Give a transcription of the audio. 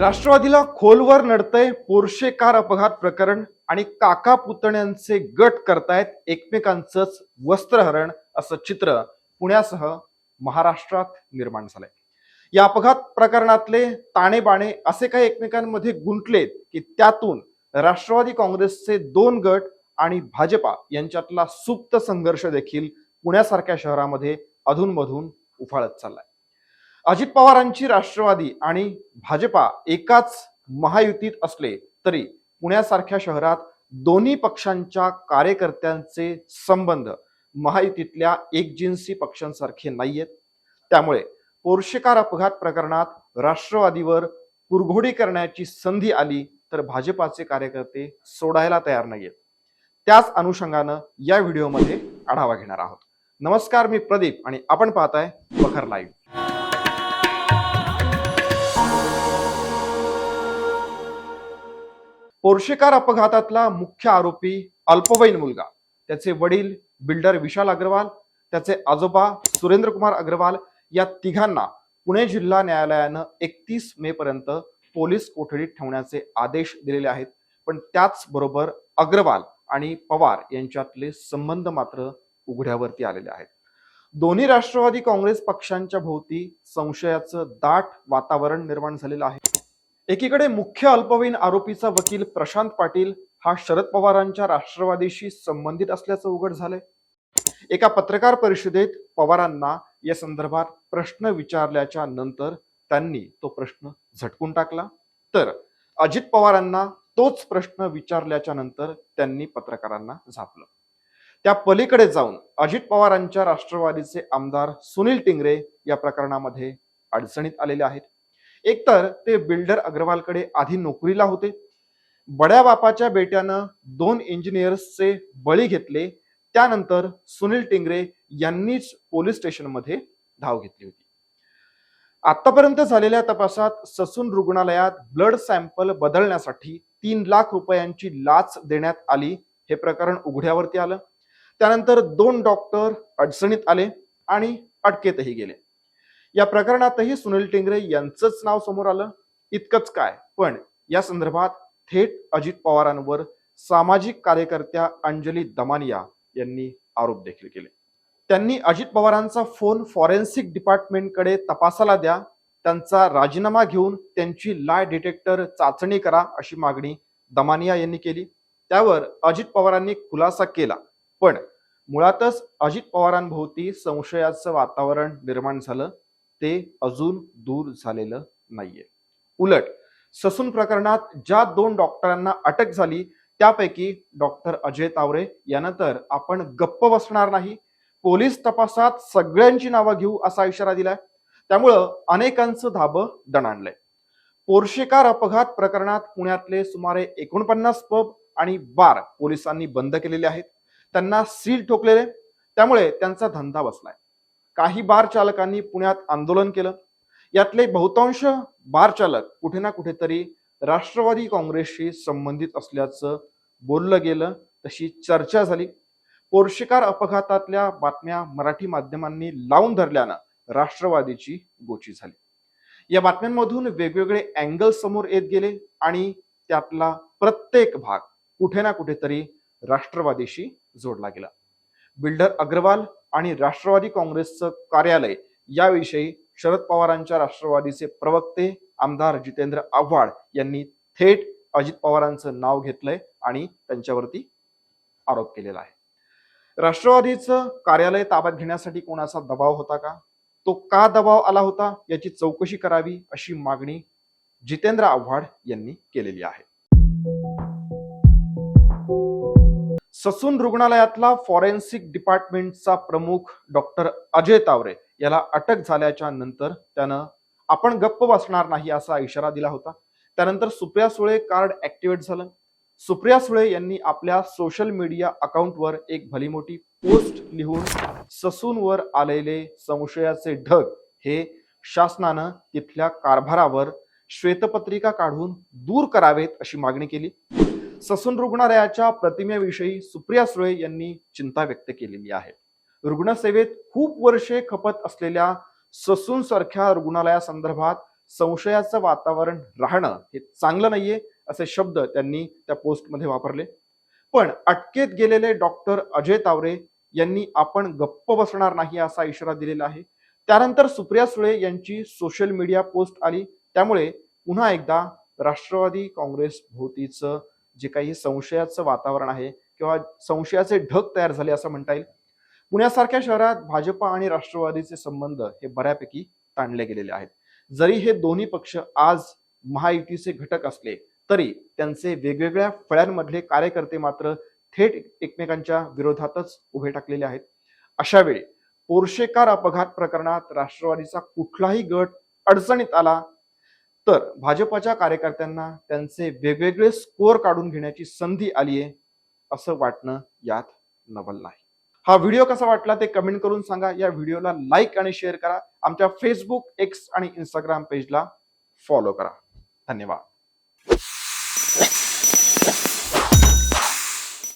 राष्ट्रवादीला खोलवर नडतंय Porsche car अपघात प्रकरण आणि काका पुतण्यांचे गट करतायत एकमेकांचंच वस्त्रहरण असं चित्र पुण्यासह महाराष्ट्रात निर्माण झालंय. या अपघात प्रकरणातले ताणेबाणे असे काही एकमेकांमध्ये गुंतलेत की त्यातून राष्ट्रवादी काँग्रेसचे दोन गट आणि भाजपा यांच्यातला सुप्त संघर्ष देखील पुण्यासारख्या शहरामध्ये अधूनमधून उफाळत चाललाय. अजित पवारांची राष्ट्रवादी आणि भाजपा एकाच महायुतीत असले तरी पुण्यासारख्या शहरात दोन्ही पक्षांच्या कार्यकर्त्यांचे संबंध महायुतीतल्या एकजिन्सी पक्षांसारखे नाहीयेत. त्यामुळे पोर्शेकार अपघात प्रकरणात राष्ट्रवादीवर कुरघोडी करण्याची संधी आली तर भाजपाचे कार्यकर्ते सोडायला तयार नाहीयेत. त्याच अनुषंगानं या व्हिडिओमध्ये आढावा घेणार आहोत. नमस्कार मी प्रदीप आणि आपण पाहताय बखर लाईव्ह. पोर्शेकार अपघातातला मुख्य आरोपी अल्पवयीन मुलगा. त्याचे वडील बिल्डर विशाल अग्रवाल त्याचे आजोबा सुरेंद्र कुमार अग्रवाल या तिघांना पुणे जिल्हा न्यायालयानं एकतीस मे पर्यंत पोलीस कोठडीत ठेवण्याचे आदेश दिलेले आहेत. पण त्याचबरोबर अग्रवाल आणि पवार यांच्यातले संबंध मात्र उघड्यावरती आलेले आहेत. दोन्ही राष्ट्रवादी काँग्रेस पक्षांच्या भोवती संशयाचं दाट वातावरण निर्माण झालेलं आहे. एकीकडे मुख्य अल्पवयीन आरोपीचा वकील प्रशांत पाटील हा शरद पवारांच्या राष्ट्रवादीशी संबंधित असल्याचं उघड झालंय. एका पत्रकार परिषदेत पवारांना या संदर्भात प्रश्न विचारल्याच्या नंतर त्यांनी तो प्रश्न झटकून टाकला. तर अजित पवारांना तोच प्रश्न विचारल्याच्या नंतर त्यांनी पत्रकारांना झापलं. त्या पलीकडे जाऊन अजित पवारांच्या राष्ट्रवादीचे आमदार सुनील टिंगरे या प्रकरणामध्ये अडचणीत आलेले आहेत. एकतर ते बिल्डर अग्रवालकडे आधी नोकरीला होते. बड्या बापाच्या बेट्यानं दोन इंजिनियर्सचे बळी घेतले. त्यानंतर सुनील टिंगरे यांनीच पोलीस स्टेशनमध्ये धाव घेतली होती. आतापर्यंत झालेल्या तपासात ससून रुग्णालयात ब्लड सॅम्पल बदलण्यासाठी तीन लाख रुपयांची लाच देण्यात आली हे प्रकरण उघड्यावरती आलं. त्यानंतर दोन डॉक्टर अडचणीत आले आणि अटकेतही गेले. या प्रकरणातही सुनील टिंगरे यांचंच नाव समोर आलं. इतकंच काय. पण या संदर्भात थेट अजित पवारांवर सामाजिक कार्यकर्त्या अंजली दमानिया यांनी आरोप देखील केले. त्यांनी अजित पवारांचा फोन फॉरेन्सिक डिपार्टमेंटकडे तपासाला द्या. त्यांचा राजीनामा घेऊन त्यांची लाय डिटेक्टर चाचणी करा अशी मागणी दमानिया यांनी केली. त्यावर अजित पवारांनी खुलासा केला. पण मुळातच अजित पवारांभोवती संशयाचं वातावरण निर्माण झालं. ते अजून दूर झालेलं नाहीये. उलट ससून प्रकरणात ज्या दोन डॉक्टरांना अटक झाली त्यापैकी डॉक्टर अजय तावरे यांना तर आपण गप्प बसणार नाही. पोलीस तपासात सगळ्यांची नावं घेऊ असा इशारा दिलाय. त्यामुळं अनेकांचं धाबं दणाणलंय. पोर्शेकार अपघात प्रकरणात पुण्यातले सुमारे एकोणपन्नास पब आणि बार पोलिसांनी बंद केलेले आहेत. त्यांना सील ठोकलेले त्यामुळे त्यांचा धंदा बसलाय. काही बार चालकांनी पुण्यात आंदोलन केलं. यातले बहुतांश बार चालक कुठे ना कुठेतरी राष्ट्रवादी काँग्रेसशी संबंधित असल्याचं बोललं गेलं तशी चर्चा झाली. पोर्शिकार अपघातातल्या बातम्या मराठी माध्यमांनी लावून धरल्यानं राष्ट्रवादीची गोची झाली. या बातम्यांमधून वेगवेगळे अँगल समोर येत गेले आणि त्यातला प्रत्येक भाग कुठे ना कुठेतरी राष्ट्रवादीशी जोडला गेला. बिल्डर अग्रवाल आणि राष्ट्रवादी काँग्रेसचं कार्यालय याविषयी शरद पवारांच्या राष्ट्रवादीचे प्रवक्ते आमदार जितेंद्र आव्हाड यांनी थेट अजित पवारांचं नाव घेतलंय आणि त्यांच्यावरती आरोप केलेला आहे. राष्ट्रवादीचं कार्यालय ताब्यात घेण्यासाठी कोणाचा दबाव होता का? तो का दबाव आला होता? याची चौकशी करावी अशी मागणी जितेंद्र आव्हाड यांनी केलेली आहे. ससून रुग्णालयातला फॉरेन्सिक डिपार्टमेंटचा प्रमुख डॉक्टर अजय तावरे याला अटक झाल्याच्यानंतर त्यानं आपण गप्प बसणार नाही असा इशारा दिला होता. त्यानंतर सुप्रिया सुळे कार्ड ऍक्टिव्हेट झालं. सुप्रिया सुळे यांनी आपल्या सोशल मीडिया अकाउंटवर एक भली मोठी पोस्ट लिहून ससूनवर आलेले संशयाचे ढग हे शासनानं तिथल्या कारभारावर श्वेतपत्रिका काढून दूर करावेत अशी मागणी केली. ससून रुग्णालयाच्या प्रतिमेविषयी सुप्रिया सुळे यांनी चिंता व्यक्त केलेली आहे. रुग्णसेवेत खूप वर्षे खपत असलेल्या ससून सारख्या रुग्णालयासंदर्भात संशयाचं वातावरण राहणं हे चांगलं नाहीये असे शब्द त्यांनी त्या पोस्टमध्ये वापरले. पण अटकेत गेलेले डॉक्टर अजय तावरे यांनी आपण गप्प बसणार नाही असा इशारा दिलेला आहे. त्यानंतर सुप्रिया सुळे यांची सोशल मीडिया पोस्ट आली. त्यामुळे पुन्हा एकदा राष्ट्रवादी काँग्रेस भोवतीचं जे काही संशयाचं वातावरण आहे किंवा संशयाचे ढग तयार झाले असं म्हणता येईल. पुण्यासारख्या शहरात भाजपा आणि राष्ट्रवादीचे संबंध हे बऱ्यापैकी ताणले गेलेले आहेत. जरी हे दोन्ही पक्ष आज महायुतीचे घटक असले तरी त्यांचे वेगवेगळ्या फळ्यांमधले कार्यकर्ते मात्र थेट एकमेकांच्या विरोधातच उभे टाकलेले आहेत. अशा वेळी पोर्शेकार अपघात प्रकरणात राष्ट्रवादीचा कुठलाही गट अडचणीत आला तर भाजपच्या कार्यकर्त्यांना त्यांचे वेगवेगळे स्कोअर काढून घेण्याची संधी आली आहे असं वाटणं यात नवल नाही. हा व्हिडिओ कसा वाटला ते कमेंट करून सांगा. या व्हिडिओला लाईक आणि शेअर करा. आमच्या फेसबुक एक्स आणि इंस्टाग्राम पेजला फॉलो करा. धन्यवाद.